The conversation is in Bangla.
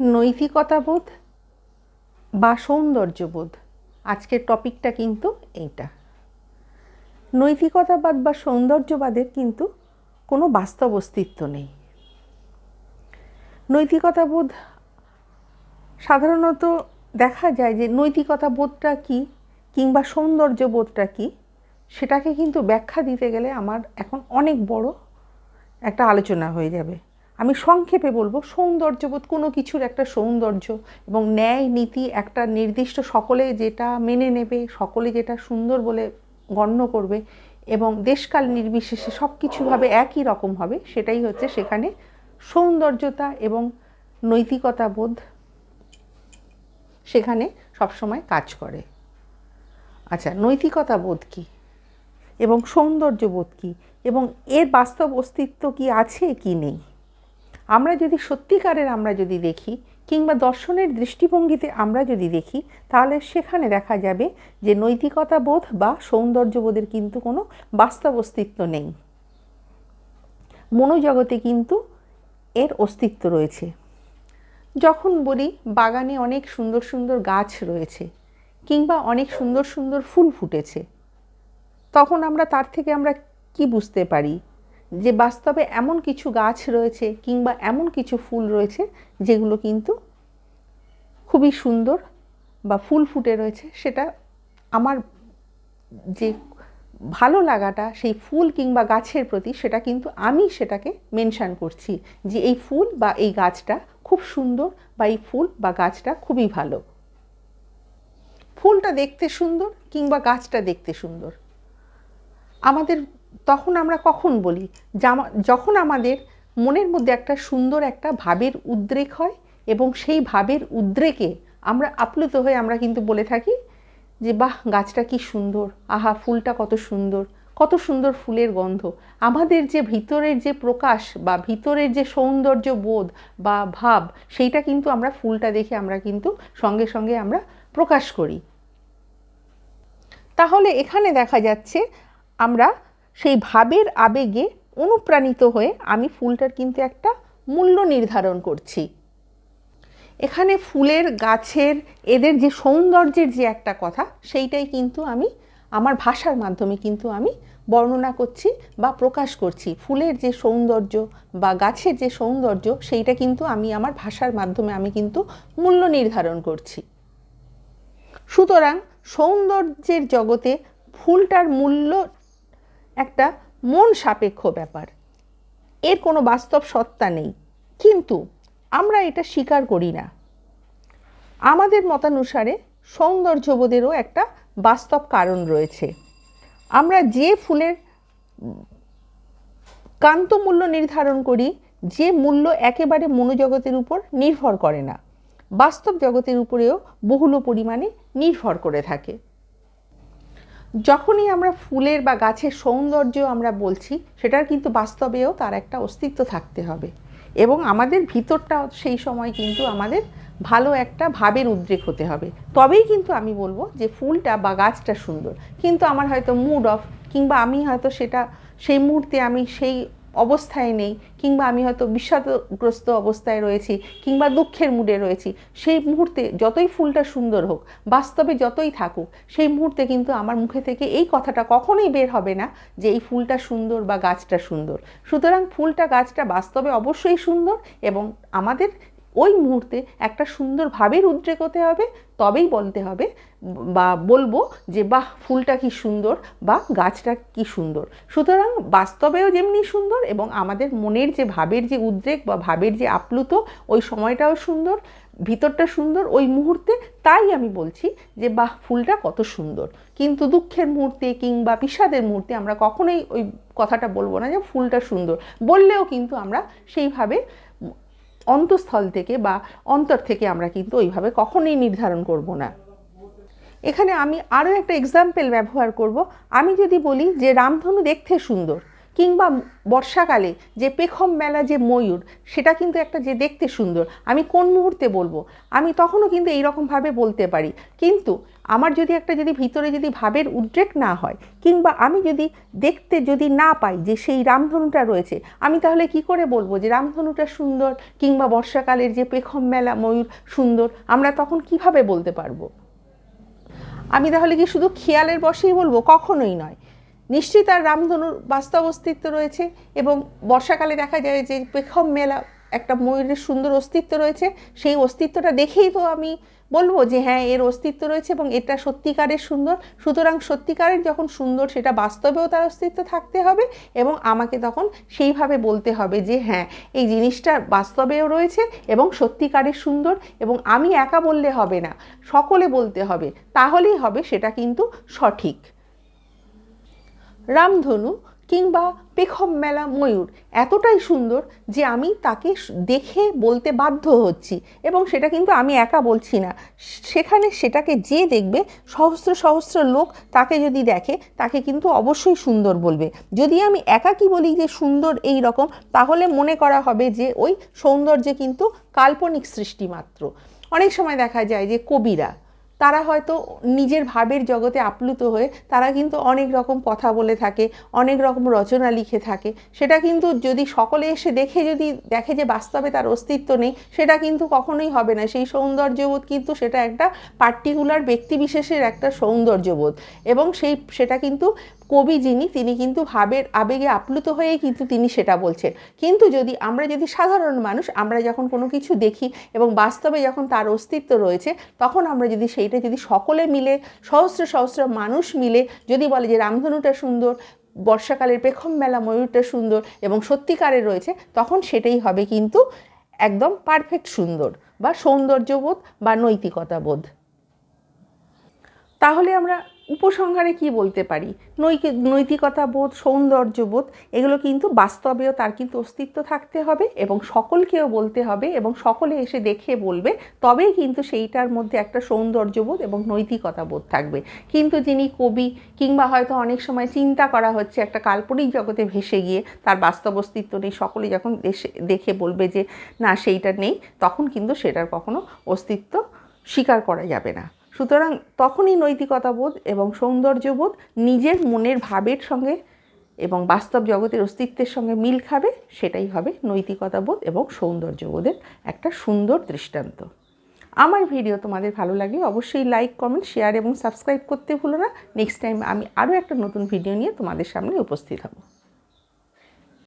নৈতিকতাবোধ বা সৌন্দর্যবোধ? আজকের টপিকটা কিন্তু এইটা। নৈতিকতাবাদ বা সৌন্দর্যবাদের কিন্তু কোনো বাস্তব অস্তিত্ব নেই। নৈতিকতাবোধ, সাধারণত দেখা যায় যে নৈতিকতাবোধটা কী কিংবা সৌন্দর্যবোধটা কী, সেটাকে কিন্তু ব্যাখ্যা দিতে গেলে আমার এখন অনেক বড় একটা আলোচনা হয়ে যাবে। আমি সংক্ষেপে বলব, সৌন্দর্যবোধ কোনো কিছুর একটা সৌন্দর্য এবং ন্যায় নীতি একটা নির্দিষ্ট সকলে যেটা মেনে নেবে, সকলে যেটা সুন্দর বলে গণ্য করবে এবং দেশকাল নির্বিশেষে সব কিছুভাবে একই রকম হবে, সেটাই হচ্ছে সেখানে সৌন্দর্যতা এবং নৈতিকতাবোধ সেখানে সবসময় কাজ করে। আচ্ছা নৈতিকতা বোধ কী এবং সৌন্দর্যবোধ কী এবং এর বাস্তব অস্তিত্ব কি আছে কি নেই? আমরা যদি সত্যিকারের আমরা যদি দেখি কিংবা দর্শনের দৃষ্টিভঙ্গিতে আমরা যদি দেখি, তাহলে সেখানে দেখা যাবে যে নৈতিকতা বোধ বা সৌন্দর্যবোধের কিন্তু কোনো বাস্তব অস্তিত্ব নেই। মনোজগতে কিন্তু এর অস্তিত্ব রয়েছে। যখন বলি বাগানে অনেক সুন্দর সুন্দর গাছ রয়েছে কিংবা অনেক সুন্দর সুন্দর ফুল ফুটেছে, তখন আমরা তার থেকে আমরা কি বুঝতে পারি? যে বাস্তবে এমন কিছু গাছ রয়েছে কিংবা এমন কিছু ফুল রয়েছে যেগুলো কিন্তু খুবই সুন্দর বা ফুল ফুটে রয়েছে, সেটা আমার যে ভালো লাগাটা, সেই ফুল কিংবা গাছের প্রতি, সেটা কিন্তু আমি সেটাকে মেনশান করছি যে এই ফুল বা এই গাছটা খুব সুন্দর বা এই ফুল বা গাছটা খুবই ভালো। ফুলটা দেখতে সুন্দর কিংবা গাছটা দেখতে সুন্দর। আমাদের তখন আমরা কখন বলি? যখন আমাদের মনের মধ্যে একটা সুন্দর একটা ভাবের উদ্রেক হয় এবং সেই ভাবের উদ্রেকে আমরা আপ্লুত হয়ে আমরা কিন্তু বলে থাকি যে, বাহ, গাছটা কি সুন্দর। আহা, ফুলটা কত সুন্দর। কত সুন্দর ফুলের গন্ধ। আমাদের যে ভিতরের যে প্রকাশ বা ভিতরের যে সৌন্দর্য বোধ বা ভাব, সেইটা কিন্তু আমরা ফুলটা দেখে আমরা কিন্তু সঙ্গে সঙ্গে আমরা প্রকাশ করি। তাহলে এখানে দেখা যাচ্ছে আমরা সেই ভাবের আবেগে অনুপ্রাণিত হয়ে আমি ফুলটার কিন্তু একটা মূল্য নির্ধারণ করছি। এখানে ফুলের, গাছের, এদের যে সৌন্দর্যের যে একটা কথা, সেইটাই কিন্তু আমি, আমার ভাষার মাধ্যমে কিন্তু আমি বর্ণনা করছি বা প্রকাশ করছি। ফুলের যে সৌন্দর্য বা গাছের যে সৌন্দর্য, সেইটা কিন্তু আমি, আমার ভাষার মাধ্যমে আমি কিন্তু মূল্য নির্ধারণ করছি। সুতরাং সৌন্দর্যের জগতে ফুলটার মূল্য একটা মন সাপেক্ষ ব্যাপার। এর কোনো বাস্তব সত্তা নেই। কিন্তু আমরা এটা স্বীকার করি না। আমাদের মতানুসারে সৌন্দর্যবোধেরও একটা বাস্তব কারণ রয়েছে। আমরা যে ফুলের কান্ত মূল্য নির্ধারণ করি, যে মূল্য একেবারে মনোজগতের উপর নির্ভর করে না। বাস্তব জগতের উপরেও বহুল পরিমাণে নির্ভর করে থাকে। যখনই আমরা ফুলের বা গাছের সৌন্দর্য আমরা বলছি, সেটার কিন্তু বাস্তবেও তার একটা অস্তিত্ব থাকতে হবে। এবং আমাদের ভিতরটা সেই সময় কিন্তু আমাদের ভালো একটা ভাবের উদ্রেক হতে হবে। তবেই কিন্তু আমি বলব যে ফুলটা বা গাছটা সুন্দর। কিন্তু আমার হয়তো মুড অফ কিংবা আমি হয়তো সেটা, সেই মুহূর্তে আমি সেই অবস্থায় নেই, কিংবা আমি হয়তো বিষাদগ্রস্ত অবস্থায় রয়েছি, কিংবা দুঃখের মুডে রয়েছি, সেই মুহূর্তে যতই ফুলটা সুন্দর হোক, বাস্তবে যতই থাকুক, সেই মুহূর্তে কিন্তু আমার মুখে থেকে এই কথাটা কখনোই বের হবে না যে এই ফুলটা সুন্দর বা গাছটা সুন্দর। সুতরাং ফুলটা, গাছটা বাস্তবে অবশ্যই সুন্দর এবং আমাদের ওই মুহূর্তে একটা সুন্দর ভাবের উদ্রেক হতে হবে, তবেই বলতে হবে, বা বলব যে, বাহ, ফুলটা কি সুন্দর, বা গাছটা কি সুন্দর। সুতরাং বাস্তবেও যেমনি সুন্দর এবং আমাদের মনের যে ভাবের যে উদ্রেক বা ভাবের যে আপ্লুত, ওই সময়টাও সুন্দর, ভিতরটা সুন্দর, ওই মুহূর্তে তাই আমি বলছি যে, বাহ, ফুলটা কত সুন্দর। কিন্তু দুঃখের মুহূর্তে কিংবা বিষাদের মুহূর্তে আমরা কখনোই ওই কথাটা বলব না যে, ফুলটা সুন্দর। বললেও কিন্তু আমরা সেইভাবে অন্তঃস্থল থেকে বা অন্তর থেকে আমরা কিন্তু ওইভাবে কখনোই নির্ধারণ করব না। এখানে আমি আরও একটা এক্সাম্পল ব্যবহার করব। আমি যদি বলি যে রামধনু দেখতে সুন্দর কিংবা বর্ষাকালে যে পেখম মেলা যে ময়ূর, সেটা কিন্তু একটা যে দেখতে সুন্দর। আমি কোন মুহূর্তে বলব? আমি তখনও কিন্তু এইরকমভাবে বলতে পারি। কিন্তু আমার যদি একটা যদি ভিতরে যদি ভাবের উদ্রেক না হয়, কিংবা আমি যদি দেখতে যদি না পাই যে সেই রামধনুটা রয়েছে, আমি তাহলে কি করে বলব যে রামধনুটা সুন্দর কিংবা বর্ষাকালের যে পেখম মেলা ময়ূর সুন্দর, আমরা তখন কীভাবে বলতে পারব? আমি তাহলে কি শুধু খেয়ালের বশেই বলব? কখনোই নয়। নিশ্চয়ই তার রামধনুর বাস্তব অস্তিত্ব রয়েছে এবং বর্ষাকালে দেখা যায় যে পেখম মেলা একটা ময়ূরের সুন্দর অস্তিত্ব রয়েছে, সেই অস্তিত্বটা দেখেই তো আমি বলব যে হ্যাঁ এর অস্তিত্ব রয়েছে এবং এটা সত্যিকারের সুন্দর। সুতরাং সত্যিকারের যখন সুন্দর, সেটা বাস্তবেও তার অস্তিত্ব থাকতে হবে এবং আমাকে তখন সেইভাবে বলতে হবে যে হ্যাঁ এই জিনিসটা বাস্তবেও রয়েছে এবং সত্যিকারের সুন্দর এবং আমি একা বললে হবে না, সকলে বলতে হবে, তাহলেই হবে সেটা কিন্তু সঠিক। রামধনু কিংবা পেখম মেলা ময়ূর এতটাই সুন্দর যে আমি তাকে দেখে বলতে বাধ্য হচ্ছি এবং সেটা কিন্তু আমি একা বলছি না। সেখানে সেটাকে যে দেখবে, সহস্র সহস্র লোক তাকে যদি দেখে, তাকে কিন্তু অবশ্যই সুন্দর বলবে। যদি আমি একা কি বলি যে সুন্দর এই রকম, তাহলে মনে করা হবে যে ওই সৌন্দর্যে কিন্তু কাল্পনিক সৃষ্টি মাত্র। অনেক সময় দেখা যায় যে কবিরা তারা হয়তো নিজের ভাবের জগতে আপ্লুত হয়ে তারা কিন্তু অনেক রকম কথা বলে থাকে, অনেক রকম রচনা লিখে থাকে। সেটা কিন্তু যদি সকলে এসে দেখে যদি দেখে যে বাস্তবে তার অস্তিত্ব নেই, সেটা কিন্তু কখনোই হবে না। সেই সৌন্দর্যবোধ কিন্তু সেটা একটা পার্টিকুলার ব্যক্তিবিশেষের একটা সৌন্দর্যবোধ। এবং সেই, সেটা কিন্তু কবি যিনি, তিনি কিন্তু ভাবের আবেগে আপ্লুত হয়েই কিন্তু তিনি সেটা বলছেন। কিন্তু যদি আমরা যদি সাধারণ মানুষ, আমরা যখন কোনো কিছু দেখি এবং বাস্তবে যখন তার অস্তিত্ব রয়েছে, তখন আমরা যদি সেইটা যদি সকলে মিলে, সহস্র সহস্র মানুষ মিলে যদি বলে যে রামধনুটা সুন্দর, বর্ষাকালের পেখম মেলা ময়ূরটা সুন্দর এবং সত্যিকারে রয়েছে, তখন সেটাই হবে কিন্তু একদম পারফেক্ট সুন্দর বা সৌন্দর্যবোধ বা নৈতিকতাবোধ। তাহলে আমরা উপসংহারে কি বলতে পারি? নৈক, নৈতিকতা বোধ, সৌন্দর্য বোধ, এগুলো কিন্তু বাস্তবেও তার কিন্তু অস্তিত্ব থাকতে হবে এবং সকলকেও বলতে হবে এবং সকলে এসে দেখে বলবে, তবেই কিন্তু সেইটার মধ্যে একটা সৌন্দর্যবোধ এবং নৈতিকতা বোধ থাকবে। কিন্তু যিনি কবি কিংবা হয়তো অনেক সময় চিন্তা করা হচ্ছে একটা কাল্পনিক জগতে ভেসে গিয়ে, তার বাস্তব অস্তিত্ব নেই, সকলে যখন দেখে বলবে যে, না, সেইটা নেই, তখন কিন্তু সেটার কখনো অস্তিত্ব স্বীকার করা যাবে না। সুতরাং তখনই নৈতিকতাবোধ এবং সৌন্দর্যবোধ নিজের মনের ভাবের সঙ্গে এবং বাস্তব জগতের অস্তিত্বের সঙ্গে মিল খাবে, সেটাই হবে নৈতিকতাবোধ এবং সৌন্দর্যবোধের একটা সুন্দর দৃষ্টান্ত। আমার ভিডিও তোমাদের ভালো লাগলে অবশ্যই লাইক কমেন্ট শেয়ার এবং সাবস্ক্রাইব করতে ভুলো না। নেক্সট টাইম আমি আরও একটা নতুন ভিডিও নিয়ে তোমাদের সামনে উপস্থিত হব।